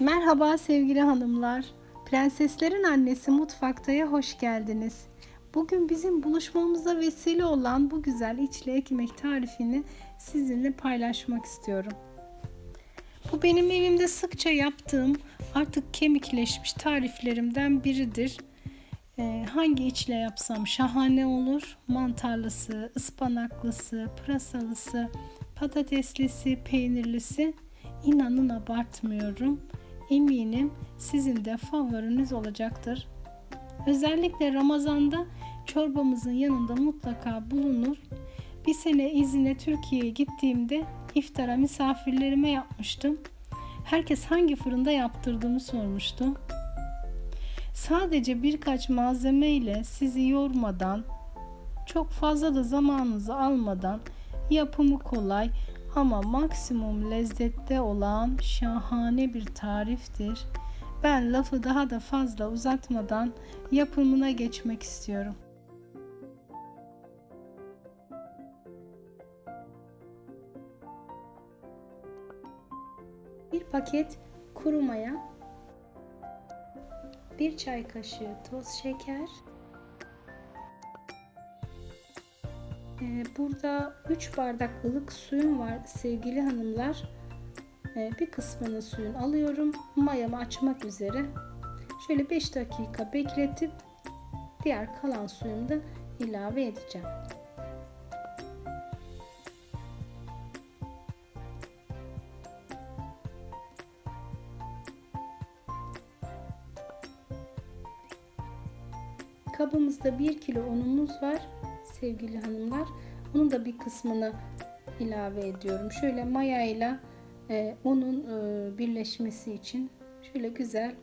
Merhaba sevgili hanımlar. Prenseslerin annesi mutfaktaya hoş geldiniz. Bugün bizim buluşmamıza vesile olan bu güzel içli ekmek tarifini sizinle paylaşmak istiyorum. Bu benim evimde sıkça yaptığım artık kemikleşmiş tariflerimden biridir. Ee, hangi içle yapsam şahane olur. Mantarlısı, ıspanaklısı, pırasalısı, patateslisi, peynirlisi. İnanın abartmıyorum. Eminim sizin de favoriniz olacaktır. Özellikle Ramazan'da çorbamızın yanında mutlaka bulunur. Bir sene izine Türkiye'ye gittiğimde iftara misafirlerime yapmıştım. Herkes hangi fırında yaptırdığımı sormuştu. Sadece birkaç malzeme ile sizi yormadan, çok fazla da zamanınızı almadan yapımı kolay ama maksimum lezzette olan şahane bir tariftir. Ben lafı daha da fazla uzatmadan yapımına geçmek istiyorum. Bir paket kuru maya, bir çay kaşığı toz şeker, Burada 3 bardak ılık suyum var sevgili hanımlar. Ee, Bir kısmını suyun alıyorum. Mayamı açmak üzere. Şöyle 5 dakika bekletip diğer kalan suyumu da ilave edeceğim. Kabımızda 1 kilo unumuz var sevgili hanımlar. Onun da bir kısmını ilave ediyorum. Şöyle maya ile e, unun e, birleşmesi için şöyle güzel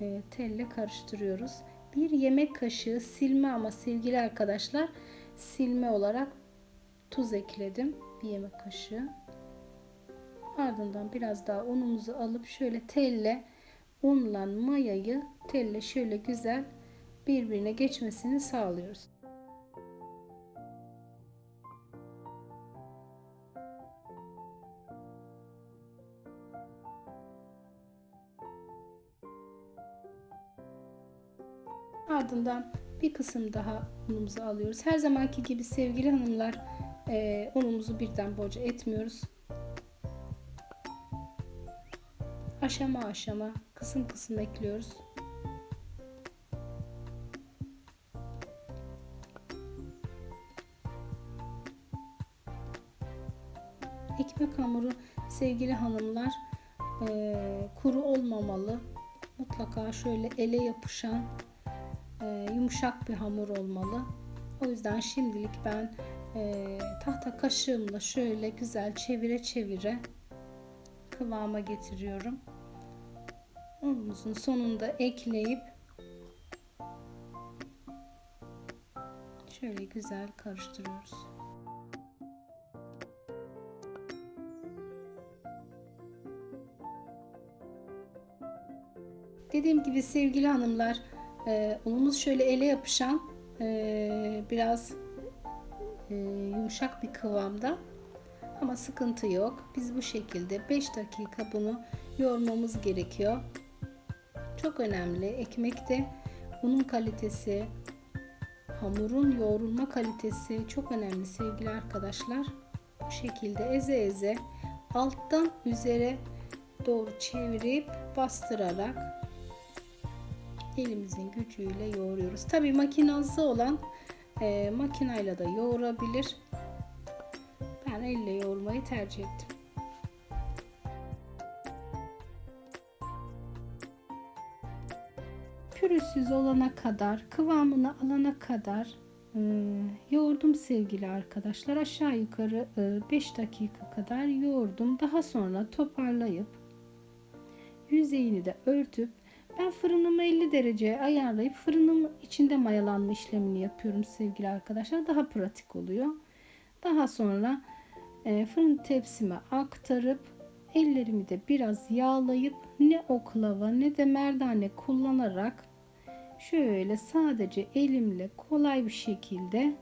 e, telle karıştırıyoruz. Bir yemek kaşığı silme ama sevgili arkadaşlar silme olarak tuz ekledim. Bir yemek kaşığı. Ardından biraz daha unumuzu alıp şöyle telle unla mayayı telle şöyle güzel birbirine geçmesini sağlıyoruz. Ardından bir kısım daha unumuzu alıyoruz. Her zamanki gibi sevgili hanımlar e, unumuzu birden boca etmiyoruz. Aşama aşama kısım kısım ekliyoruz. Ekmek hamuru sevgili hanımlar e, kuru olmamalı. Mutlaka şöyle ele yapışan e, yumuşak bir hamur olmalı. O yüzden şimdilik ben e, tahta kaşığımla şöyle güzel çevire çevire kıvama getiriyorum. Unumuzun sonunda ekleyip şöyle güzel karıştırıyoruz. Dediğim gibi sevgili hanımlar ee, unumuz şöyle ele yapışan e, biraz e, yumuşak bir kıvamda ama sıkıntı yok. Biz bu şekilde 5 dakika bunu yoğurmamız gerekiyor. Çok önemli. Ekmekte unun kalitesi, hamurun yoğrulma kalitesi çok önemli sevgili arkadaşlar. Bu şekilde eze eze alttan üzere doğru çevirip bastırarak elimizin gücüyle yoğuruyoruz. Tabi makinası olan e, makinayla da yoğurabilir. Ben elle yoğurmayı tercih ettim. Pürüzsüz olana kadar, kıvamını alana kadar e, yoğurdum sevgili arkadaşlar. Aşağı yukarı 5 e, dakika kadar yoğurdum. Daha sonra toparlayıp yüzeyini de örtüp ben fırınımı 50 dereceye ayarlayıp fırınım içinde mayalanma işlemini yapıyorum sevgili arkadaşlar. Daha pratik oluyor. Daha sonra e, fırın tepsime aktarıp ellerimi de biraz yağlayıp ne oklava ne de merdane kullanarak şöyle sadece elimle kolay bir şekilde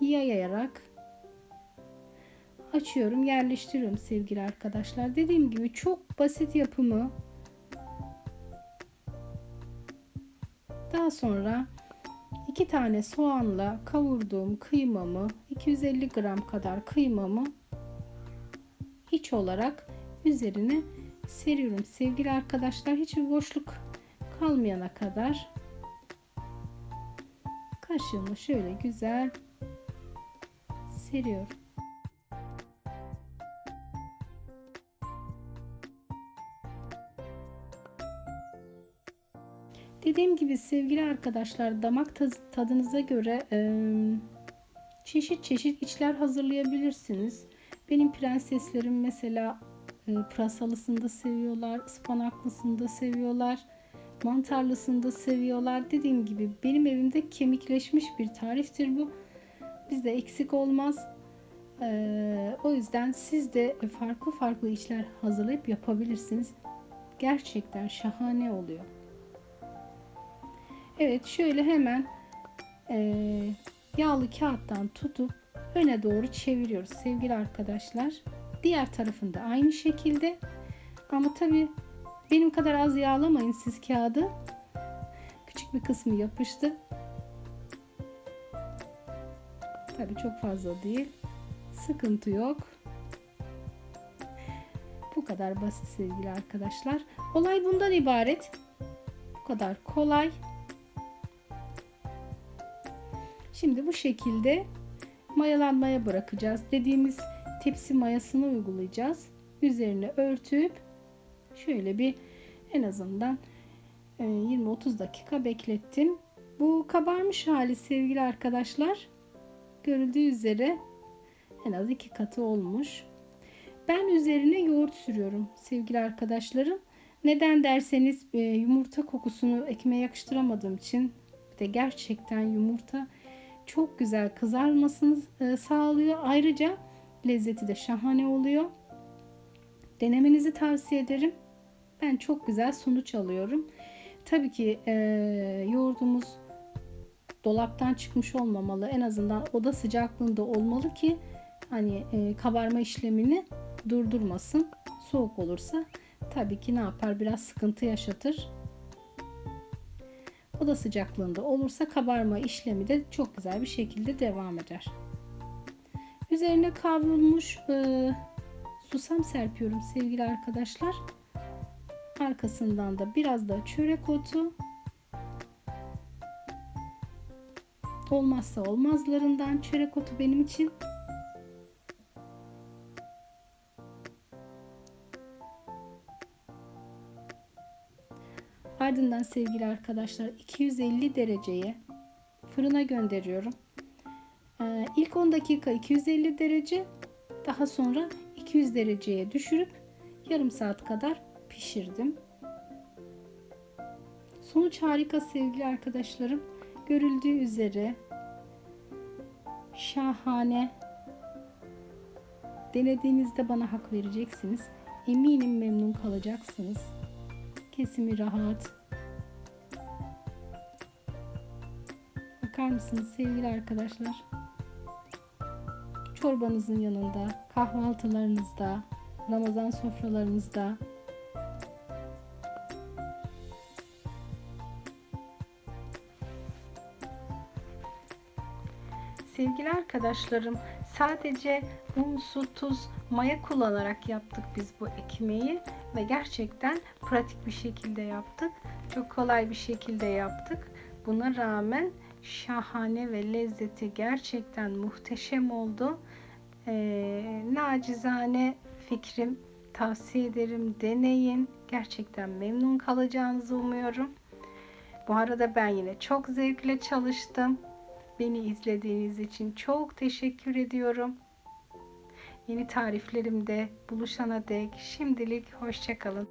yayarak açıyorum, yerleştiriyorum sevgili arkadaşlar. Dediğim gibi çok basit yapımı. Daha sonra iki tane soğanla kavurduğum kıymamı 250 gram kadar kıymamı iç olarak üzerine seriyorum sevgili arkadaşlar. Hiçbir boşluk kalmayana kadar kaşığımı şöyle güzel seriyorum. Dediğim gibi sevgili arkadaşlar damak tadınıza göre e, çeşit çeşit içler hazırlayabilirsiniz. Benim prenseslerim mesela e, pırasalısını da seviyorlar, ıspanaklısını da seviyorlar, mantarlısını da seviyorlar. Dediğim gibi benim evimde kemikleşmiş bir tariftir bu. Bizde eksik olmaz. Ee, o yüzden siz de farklı farklı içler hazırlayıp yapabilirsiniz. Gerçekten şahane oluyor. Evet şöyle hemen e, yağlı kağıttan tutup öne doğru çeviriyoruz sevgili arkadaşlar. Diğer tarafında aynı şekilde ama tabi benim kadar az yağlamayın siz kağıdı. Küçük bir kısmı yapıştı. Tabi çok fazla değil. Sıkıntı yok. Bu kadar basit sevgili arkadaşlar. Olay bundan ibaret. Bu kadar kolay. Şimdi bu şekilde mayalanmaya bırakacağız. Dediğimiz tepsi mayasını uygulayacağız. Üzerine örtüp şöyle bir en azından 20-30 e, dakika beklettim. Bu kabarmış hali sevgili arkadaşlar. Görüldüğü üzere en az iki katı olmuş. Ben üzerine yoğurt sürüyorum sevgili arkadaşlarım. Neden derseniz e, yumurta kokusunu ekmeğe yakıştıramadığım için bir de gerçekten yumurta çok güzel kızarmasını e, sağlıyor. Ayrıca lezzeti de şahane oluyor. Denemenizi tavsiye ederim. Ben çok güzel sonuç alıyorum. Tabii ki e, yoğurdumuz dolaptan çıkmış olmamalı. En azından oda sıcaklığında olmalı ki hani e, kabarma işlemini durdurmasın. Soğuk olursa tabii ki ne yapar? Biraz sıkıntı yaşatır. Oda sıcaklığında olursa kabarma işlemi de çok güzel bir şekilde devam eder. Üzerine kavrulmuş e, susam serpiyorum sevgili arkadaşlar. Arkasından da biraz da çörek otu. Olmazsa olmazlarından çörek otu benim için. Ardından sevgili arkadaşlar 250 dereceye fırına gönderiyorum. Ee, ilk 10 dakika 250 derece daha sonra 200 dereceye düşürüp yarım saat kadar pişirdim. Sonuç harika sevgili arkadaşlarım. Görüldüğü üzere şahane. Denediğinizde bana hak vereceksiniz. Eminim memnun kalacaksınız. Kesimi rahat. Bakar mısınız sevgili arkadaşlar? Çorbanızın yanında, kahvaltılarınızda, Ramazan sofralarınızda Sevgili arkadaşlarım, sadece un, su, tuz, maya kullanarak yaptık biz bu ekmeği ve gerçekten pratik bir şekilde yaptık. Çok kolay bir şekilde yaptık. Buna rağmen şahane ve lezzeti gerçekten muhteşem oldu. Ee, nacizane fikrim tavsiye ederim deneyin. Gerçekten memnun kalacağınızı umuyorum. Bu arada ben yine çok zevkle çalıştım. Beni izlediğiniz için çok teşekkür ediyorum. Yeni tariflerimde buluşana dek şimdilik hoşçakalın.